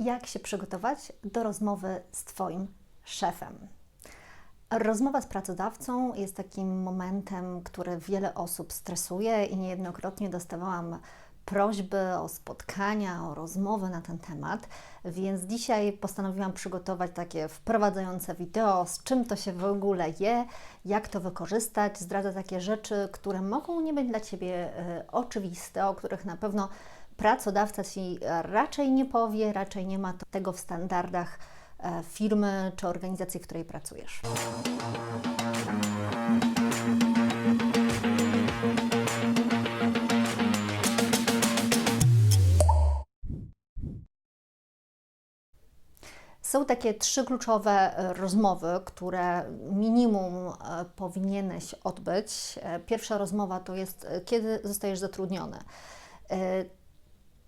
jak się przygotować do rozmowy z Twoim szefem. Rozmowa z pracodawcą jest takim momentem, który wiele osób stresuje i niejednokrotnie dostawałam prośby o spotkania, o rozmowy na ten temat, więc dzisiaj postanowiłam przygotować takie wprowadzające wideo, z czym to się w ogóle je, jak to wykorzystać. Zdradzę takie rzeczy, które mogą nie być dla Ciebie y, oczywiste, o których na pewno pracodawca Ci raczej nie powie, raczej nie ma tego w standardach e, firmy czy organizacji, w której pracujesz. Są takie trzy kluczowe e, rozmowy, które minimum e, powinieneś odbyć. Pierwsza rozmowa to jest, kiedy zostajesz zatrudniony.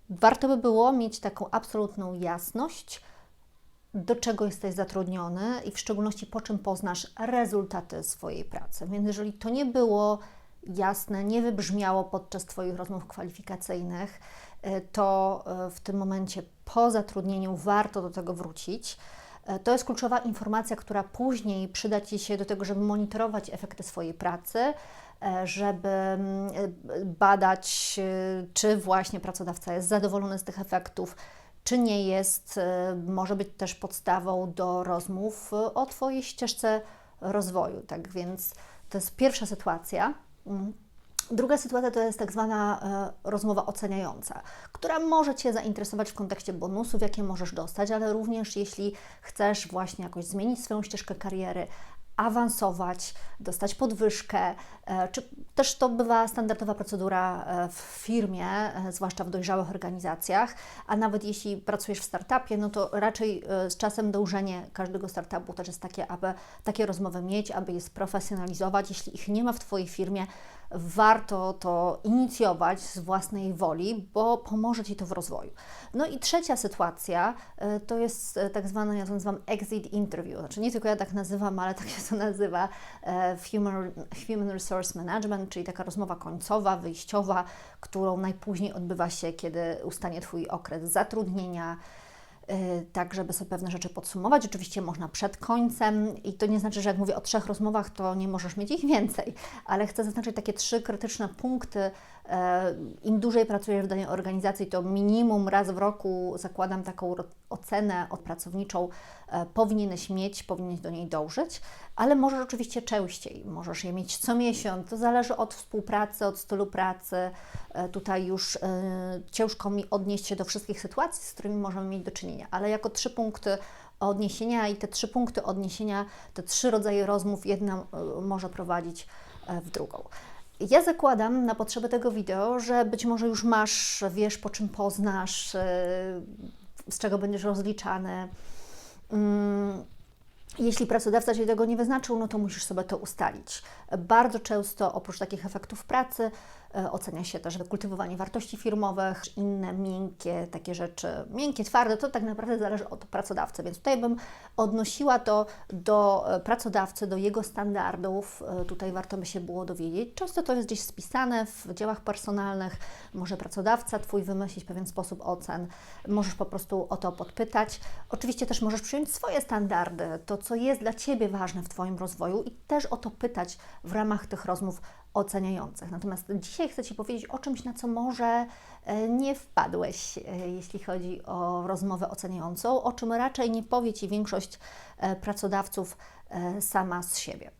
Warto by było mieć taką absolutną jasność, do czego jesteś zatrudniony i w szczególności po czym poznasz rezultaty swojej pracy. Więc jeżeli to nie było jasne, nie wybrzmiało podczas Twoich rozmów kwalifikacyjnych, e, to e, w tym momencie po zatrudnieniu warto do tego wrócić. E, to jest kluczowa informacja, która później przyda Ci się do tego, żeby monitorować efekty swojej pracy, żeby mm, e, badać, e, czy właśnie pracodawca jest zadowolony z tych efektów, czy nie jest, może być też podstawą do rozmów o Twojej ścieżce rozwoju. Tak więc to jest pierwsza sytuacja. Mm. Druga sytuacja to jest tak zwana rozmowa oceniająca, która może Cię zainteresować w kontekście bonusów, jakie możesz dostać, ale również jeśli chcesz właśnie jakoś zmienić swoją ścieżkę kariery, awansować, dostać podwyżkę, e, czy też to bywa standardowa procedura e, w firmie, e, zwłaszcza w dojrzałych organizacjach, a nawet jeśli pracujesz w startupie, no to raczej z czasem dążenie każdego startupu też jest takie, aby takie rozmowy mieć, aby je sprofesjonalizować. Jeśli ich nie ma w Twojej firmie, warto to inicjować z własnej woli, bo pomoże Ci to w rozwoju. No i trzecia sytuacja to jest tak zwana, ja to nazywam exit interview, znaczy nie tylko ja tak nazywam, ale tak się to nazywa w Human, Human Resource Management, czyli taka rozmowa końcowa, wyjściowa, którą najpóźniej odbywa się, kiedy ustanie Twój okres zatrudnienia, tak żeby sobie pewne rzeczy podsumować. Oczywiście można przed końcem i to nie znaczy, że jak mówię o trzech rozmowach, to nie możesz mieć ich więcej, ale chcę zaznaczyć takie trzy krytyczne punkty. E, Im dłużej pracujesz w danej organizacji, to minimum raz w roku zakładam taką ocenę pracowniczą, e, powinieneś mieć, powinieneś do niej dążyć ale możesz oczywiście częściej, możesz je mieć co miesiąc, to zależy od współpracy, od stylu pracy. E, tutaj już y, ciężko mi odnieść się do wszystkich sytuacji, z którymi możemy mieć do czynienia, ale jako trzy punkty odniesienia i te trzy punkty odniesienia, te trzy rodzaje rozmów, jedna może prowadzić w drugą. Ja zakładam na potrzeby tego wideo, że być może już masz, wiesz po czym poznasz, z czego będziesz rozliczany. Mm, jeśli pracodawca Cię tego nie wyznaczył, no to musisz sobie to ustalić. Bardzo często oprócz takich efektów pracy ocenia się też kultywowanie wartości firmowych, inne miękkie takie rzeczy, miękkie, twarde, to tak naprawdę zależy od pracodawcy, więc tutaj bym odnosiła to do e, pracodawcy, do jego standardów, e, tutaj warto by się było dowiedzieć. Często to jest gdzieś spisane w dziełach personalnych, może pracodawca Twój wymyślić pewien sposób ocen, możesz po prostu o to podpytać. Oczywiście też możesz przyjąć swoje standardy, to co jest dla Ciebie ważne w Twoim rozwoju i też o to pytać w ramach tych rozmów oceniających. Natomiast dzisiaj chcę Ci powiedzieć o czymś, na co może e, nie wpadłeś, e, jeśli chodzi o rozmowę oceniającą, o czym raczej nie powie Ci większość e, pracodawców sama z siebie.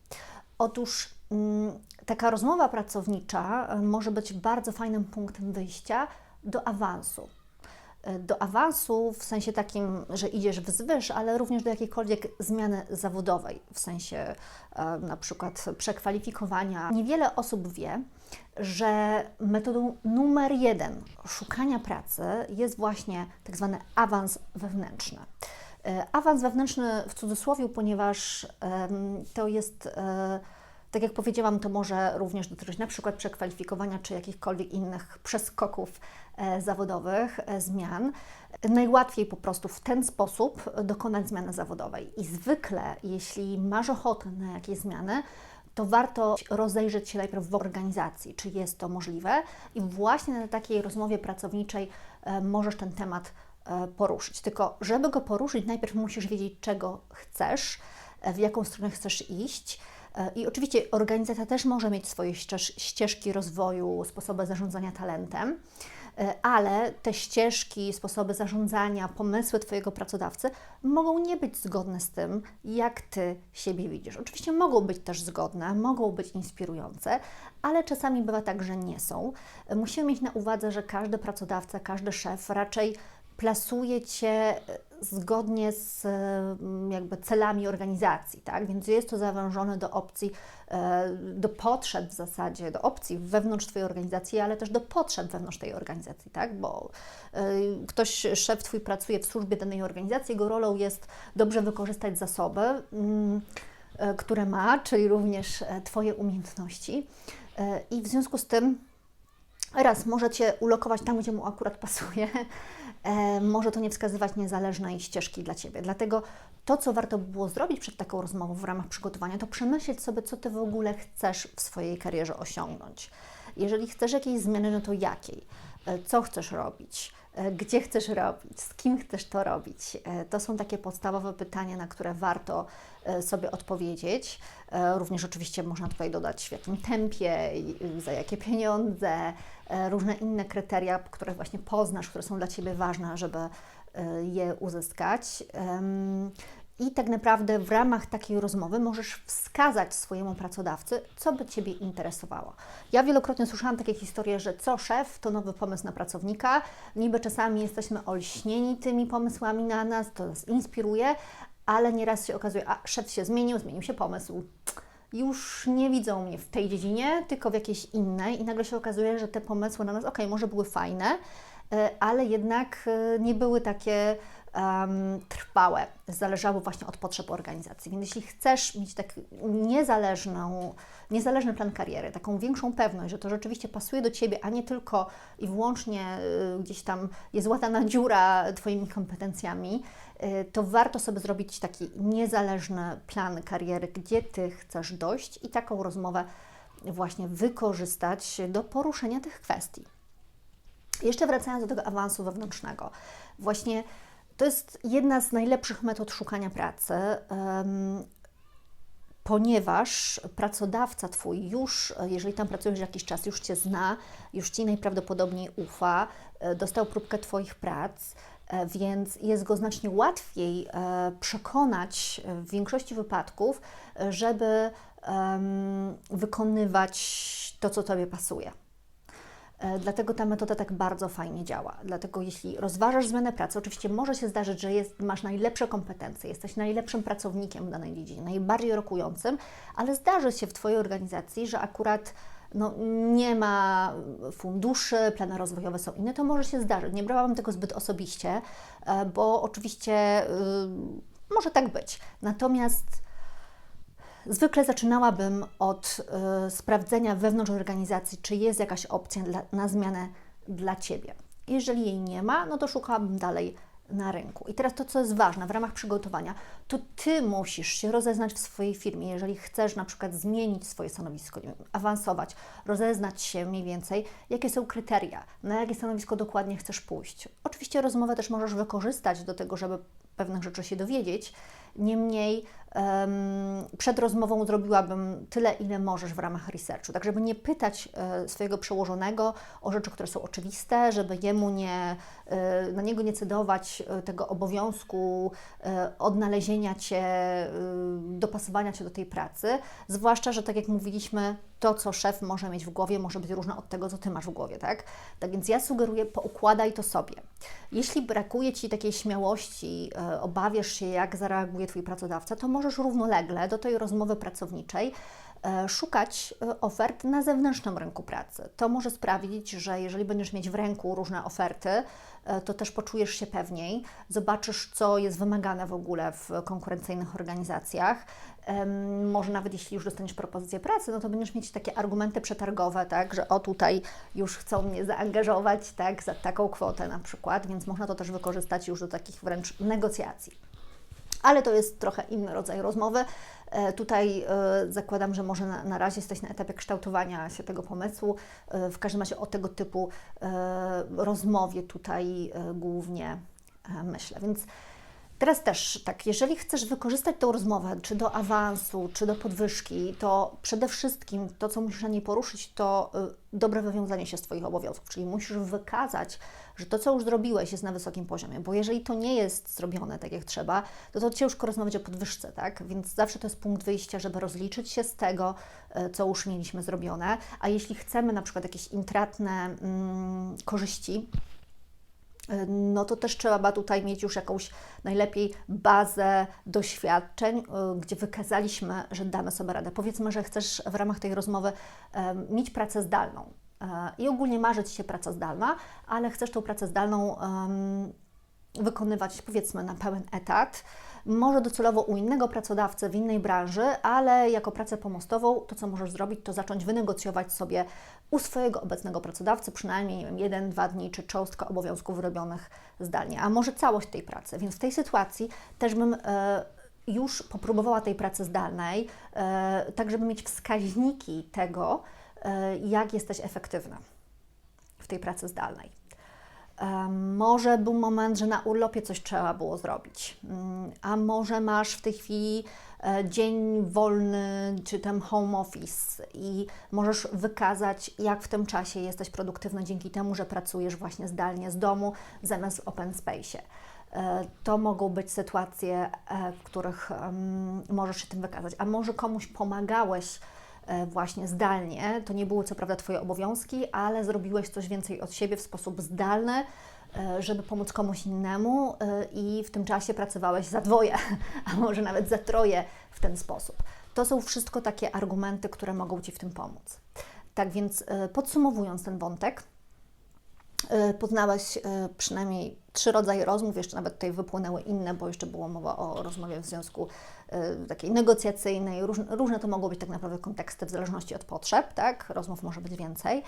Otóż mm, taka rozmowa pracownicza może być bardzo fajnym punktem wyjścia do awansu do awansu w sensie takim, że idziesz wzwyż, ale również do jakiejkolwiek zmiany zawodowej, w sensie na przykład przekwalifikowania. Niewiele osób wie, że metodą numer jeden szukania pracy jest właśnie tak zwany awans wewnętrzny. E, awans wewnętrzny w cudzysłowie, ponieważ to jest e, tak jak powiedziałam, to może również dotyczyć na przykład przekwalifikowania czy jakichkolwiek innych przeskoków e, zawodowych, e, zmian. Najłatwiej po prostu w ten sposób dokonać zmiany zawodowej. I zwykle, jeśli masz ochotę na jakieś zmiany, to warto rozejrzeć się najpierw w organizacji, czy jest to możliwe, i właśnie na takiej rozmowie pracowniczej e, możesz ten temat poruszyć. Tylko, żeby go poruszyć, najpierw musisz wiedzieć, czego chcesz, w jaką stronę chcesz iść. I oczywiście organizacja też może mieć swoje ścieżki rozwoju, sposoby zarządzania talentem. E, ale te ścieżki, sposoby zarządzania, pomysły Twojego pracodawcy mogą nie być zgodne z tym, jak Ty siebie widzisz. Oczywiście mogą być też zgodne, mogą być inspirujące, ale czasami bywa tak, że nie są. Musimy mieć na uwadze, że każdy pracodawca, każdy szef raczej plasuje Cię e, zgodnie z mm, jakby celami organizacji, tak? Więc jest to zawężone do opcji, e, do potrzeb w zasadzie, do opcji wewnątrz Twojej organizacji, ale też do potrzeb wewnątrz tej organizacji, tak? Bo e, ktoś, szef Twój pracuje w służbie danej organizacji, jego rolą jest dobrze wykorzystać zasoby, mm, które ma, czyli również Twoje umiejętności i w związku z tym raz może Cię ulokować tam, gdzie mu akurat pasuje, e, może to nie wskazywać niezależnej ścieżki dla Ciebie. Dlatego to, co warto by było zrobić przed taką rozmową w ramach przygotowania, to przemyśleć sobie, co Ty w ogóle chcesz w swojej karierze osiągnąć. Jeżeli chcesz jakiejś zmiany, no to jakiej? E, co chcesz robić? E, gdzie chcesz robić? Z kim chcesz to robić? E, to są takie podstawowe pytania, na które warto sobie odpowiedzieć. Również oczywiście można tutaj dodać w jakim tempie, za jakie pieniądze, różne inne kryteria, które właśnie poznasz, które są dla Ciebie ważne, żeby je uzyskać. I tak naprawdę w ramach takiej rozmowy możesz wskazać swojemu pracodawcy, co by Ciebie interesowało. Ja wielokrotnie słyszałam takie historie, że co szef to nowy pomysł na pracownika. Niby czasami jesteśmy olśnieni tymi pomysłami na nas, to nas inspiruje, ale nieraz się okazuje, a szef się zmienił, zmienił się pomysł. Już nie widzą mnie w tej dziedzinie, tylko w jakiejś innej, i nagle się okazuje, że te pomysły na nas, ok, może były fajne, e, ale jednak e, nie były takie um, trwałe, zależały właśnie od potrzeb organizacji. Więc jeśli chcesz mieć tak niezależną, niezależny plan kariery, taką większą pewność, że to rzeczywiście pasuje do Ciebie, a nie tylko i wyłącznie y, gdzieś tam jest łatana dziura Twoimi kompetencjami, y, to warto sobie zrobić taki niezależny plan kariery, gdzie Ty chcesz dojść i taką rozmowę właśnie wykorzystać do poruszenia tych kwestii. Jeszcze wracając do tego awansu wewnętrznego, właśnie to jest jedna z najlepszych metod szukania pracy, ponieważ pracodawca Twój już, jeżeli tam pracujesz jakiś czas, już Cię zna, już Ci najprawdopodobniej ufa, e, dostał próbkę Twoich prac, e, więc jest go znacznie łatwiej e, przekonać w większości wypadków, żeby wykonywać to, co Tobie pasuje. E, dlatego ta metoda tak bardzo fajnie działa. Dlatego jeśli rozważasz zmianę pracy, oczywiście może się zdarzyć, że jest, masz najlepsze kompetencje, jesteś najlepszym pracownikiem w danej dziedzinie, najbardziej rokującym, ale zdarzy się w Twojej organizacji, że akurat no, nie ma funduszy, plany rozwojowe są inne, to może się zdarzyć. Nie brałabym tego zbyt osobiście, e, bo oczywiście yy, może tak być. Natomiast Zwykle zaczynałabym od y, sprawdzenia wewnątrz organizacji, czy jest jakaś opcja dla, na zmianę dla Ciebie. Jeżeli jej nie ma, no to szukałabym dalej na rynku. I teraz to, co jest ważne w ramach przygotowania, to Ty musisz się rozeznać w swojej firmie. Jeżeli chcesz na przykład zmienić swoje stanowisko, wiem, awansować, rozeznać się mniej więcej, jakie są kryteria, na jakie stanowisko dokładnie chcesz pójść. Oczywiście rozmowę też możesz wykorzystać do tego, żeby pewnych rzeczy się dowiedzieć. Niemniej przed rozmową zrobiłabym tyle, ile możesz w ramach researchu, tak żeby nie pytać e, swojego przełożonego o rzeczy, które są oczywiste, żeby jemu nie, e, na niego nie cedować e, tego obowiązku odnalezienia Cię, dopasowania Cię do tej pracy, zwłaszcza, że tak jak mówiliśmy, to, co szef może mieć w głowie, może być różne od tego, co Ty masz w głowie, tak? Tak więc ja sugeruję, poukładaj to sobie. Jeśli brakuje Ci takiej śmiałości, obawiasz się, jak zareaguje Twój pracodawca, to może możesz równolegle do tej rozmowy pracowniczej e, szukać e, ofert na zewnętrznym rynku pracy. To może sprawić, że jeżeli będziesz mieć w ręku różne oferty, e, to też poczujesz się pewniej, zobaczysz, co jest wymagane w ogóle w konkurencyjnych organizacjach. Może nawet jeśli już dostaniesz propozycję pracy, no to będziesz mieć takie argumenty przetargowe, tak, że o tutaj już chcą mnie zaangażować, tak, za taką kwotę na przykład, więc można to też wykorzystać już do takich wręcz negocjacji ale to jest trochę inny rodzaj rozmowy. E, tutaj e, zakładam, że może na, razie jesteś na etapie kształtowania się tego pomysłu. E, w każdym razie o tego typu rozmowie tutaj głównie myślę. Więc teraz też tak, jeżeli chcesz wykorzystać tą rozmowę, czy do awansu, czy do podwyżki, to przede wszystkim to, co musisz na niej poruszyć, to dobre wywiązanie się z Twoich obowiązków, czyli musisz wykazać, że to, co już zrobiłeś, jest na wysokim poziomie, bo jeżeli to nie jest zrobione tak, jak trzeba, to to ciężko rozmawiać o podwyżce, tak? Więc zawsze to jest punkt wyjścia, żeby rozliczyć się z tego, y, co już mieliśmy zrobione, a jeśli chcemy na przykład jakieś intratne mm, korzyści, no to też trzeba tutaj mieć już jakąś najlepiej bazę doświadczeń, y, gdzie wykazaliśmy, że damy sobie radę. Powiedzmy, że chcesz w ramach tej rozmowy mieć pracę zdalną e, i ogólnie marzy Ci się praca zdalna, ale chcesz tą pracę zdalną em, wykonywać powiedzmy na pełen etat, może docelowo u innego pracodawcy w innej branży, ale jako pracę pomostową to, co możesz zrobić, to zacząć wynegocjować sobie u swojego obecnego pracodawcy przynajmniej nie wiem, jeden, dwa dni czy cząstka obowiązków robionych zdalnie, a może całość tej pracy. Więc w tej sytuacji też bym e, już popróbowała tej pracy zdalnej, e, tak żeby mieć wskaźniki tego, e, jak jesteś efektywna w tej pracy zdalnej. Em, Może był moment, że na urlopie coś trzeba było zrobić, Mm, a może masz w tej chwili e, dzień wolny czy tam home office i możesz wykazać, jak w tym czasie jesteś produktywna dzięki temu, że pracujesz właśnie zdalnie z domu zamiast w open space. E, To mogą być sytuacje, e, w których możesz się tym wykazać, a może komuś pomagałeś e, właśnie zdalnie. To nie były co prawda Twoje obowiązki, ale zrobiłeś coś więcej od siebie w sposób zdalny, e, żeby pomóc komuś innemu e, i w tym czasie pracowałeś za dwoje, a może nawet za troje w ten sposób. To są wszystko takie argumenty, które mogą Ci w tym pomóc. Tak więc e, podsumowując ten wątek, E, Poznałaś e, przynajmniej trzy rodzaje rozmów, jeszcze nawet tutaj wypłynęły inne, bo jeszcze była mowa o rozmowie w związku e, takiej negocjacyjnej. Różne, różne to mogą być tak naprawdę konteksty w zależności od potrzeb, tak? Rozmów może być więcej.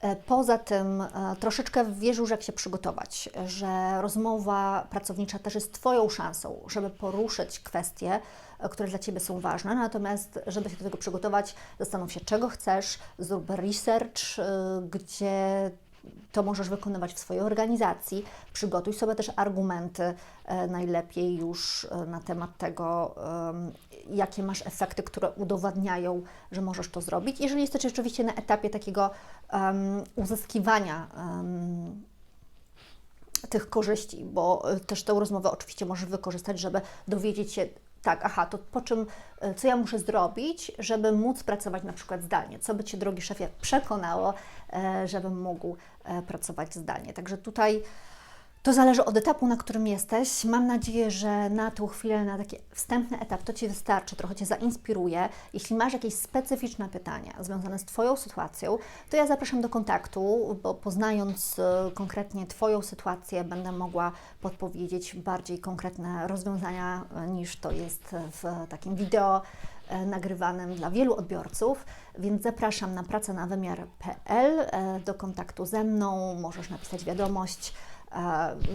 E, Poza tym e, troszeczkę wiesz już, jak się przygotować, że rozmowa pracownicza też jest Twoją szansą, żeby poruszyć kwestie, e, które dla Ciebie są ważne. Natomiast, żeby się do tego przygotować, zastanów się, czego chcesz, zrób research, e, gdzie to możesz wykonywać w swojej organizacji. Przygotuj sobie też argumenty e, najlepiej już e, na temat tego, jakie masz efekty, które udowadniają, że możesz to zrobić. Jeżeli jesteś oczywiście na etapie takiego uzyskiwania tych korzyści, bo y, też tę rozmowę oczywiście możesz wykorzystać, żeby dowiedzieć się, tak, aha, to po czym, y, co ja muszę zrobić, żeby móc pracować na przykład zdalnie, co by Cię, drogi szefie, przekonało, e, żebym mógł e, pracować zdalnie. Także tutaj to zależy od etapu, na którym jesteś. Mam nadzieję, że na tą chwilę, na taki wstępny etap to Ci wystarczy, trochę Cię zainspiruje. Jeśli masz jakieś specyficzne pytania związane z Twoją sytuacją, to ja zapraszam do kontaktu, bo poznając e, konkretnie Twoją sytuację, będę mogła podpowiedzieć bardziej konkretne rozwiązania e, niż to jest w takim wideo e, nagrywanym dla wielu odbiorców, więc zapraszam na pracę na wymiar.pl do kontaktu ze mną. Możesz napisać wiadomość.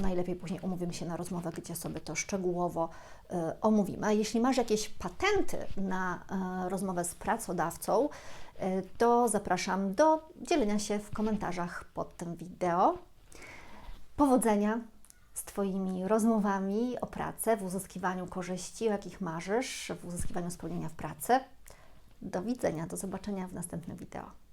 Najlepiej później umówimy się na rozmowę, gdzie sobie to szczegółowo e, omówimy. A jeśli masz jakieś patenty na e, rozmowę z pracodawcą, e, to zapraszam do dzielenia się w komentarzach pod tym wideo. Powodzenia z Twoimi rozmowami o pracę, w uzyskiwaniu korzyści, o jakich marzysz, w uzyskiwaniu spełnienia w pracy. Do widzenia, do zobaczenia w następnym wideo.